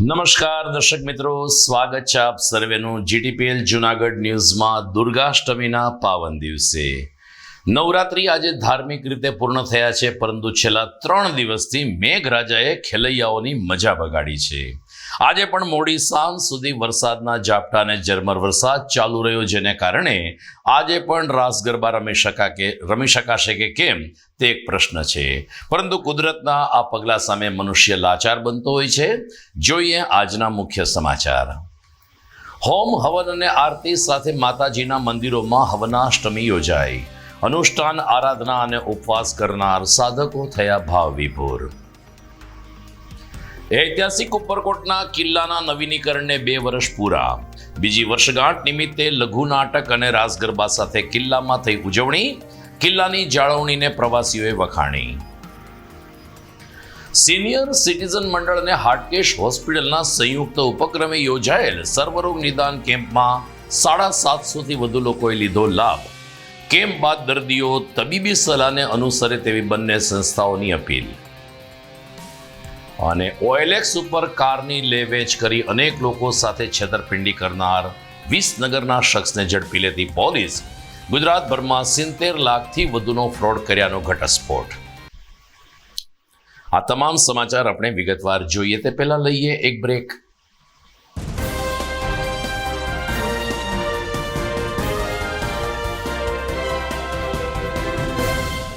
નમસ્કાર દર્શક મિત્રો. સ્વાગત છે આપ સર્વેનું જીટીપીએલ જુનાગઢ ન્યૂઝમાં દુર્ગાષ્ટમીના પાવન દિવસે. નવરાત્રી આજે ધાર્મિક રીતે પૂર્ણ થયા છે, પરંતુ છેલ્લા ત્રણ દિવસથી મેઘરાજાએ ખેલૈયાઓની મજા બગાડી છે. આજે પણ મોડી સાંજ સુધી વરસાદના ઝાપટા અને ઝરમર વરસાદ ચાલુ રહ્યો, જેને કારણે આજે પણ રાસ ગરબા રમી શકા કે, રમી શકાશે કે કેમ, તે એક પ્રશ્ન છે. પરંતુ કુદરતના આ પગલાં સામે મનુષ્ય લાચાર બનતો હોય છે. જોઈએ આજના મુખ્ય સમાચાર. હોમ હવન અને આરતી સાથે માતાજીના મંદિરોમાં હવનાષ્ટમી યોજાઈ. અનુષ્ઠાન, આરાધના અને ઉપવાસ કરનાર સાધકો થયા ભાવ વિભોર ઐતિહાસિક ઉપરકોટના કિલ્લાના નવીનીકરણને બે વર્ષ પૂરા. બીજી વર્ષગાંઠ નિમિત્તે લઘુ નાટક અને રાસગરબા સાથે કિલ્લામાં થઈ ઉજવણી, કિલ્લાની જાળવણીને પ્રવાસીઓએ વખાણી. સિનિયર સિટીઝન મંડળ અને હાટકેશ હોસ્પિટલના સંયુક્ત ઉપક્રમે યોજાયેલ સર્વરોગ નિદાન કેમ્પમાં સાડા સાતસોથી વધુ લોકોએ લીધો લાભ. કેમ્પ બાદ દર્દીઓ તબીબી સલાહને અનુસરે તેવી બંને સંસ્થાઓની અપીલ? અને ઓએલએક્સ ઉપર કારની લે વેચ કરી અનેક લોકો સાથે છેતરપિંડી કરનાર વિસનગરના શખ્સને ઝડપી લેતી પોલીસ ગુજરાતભરમાં સિત્તેર લાખથી વધુનો ફ્રોડ કર્યાનો ઘટસ્ફોટ. આ તમામ સમાચાર આપણે વિગતવાર જોઈએ તે પહેલાં લઈએ એક બ્રેક.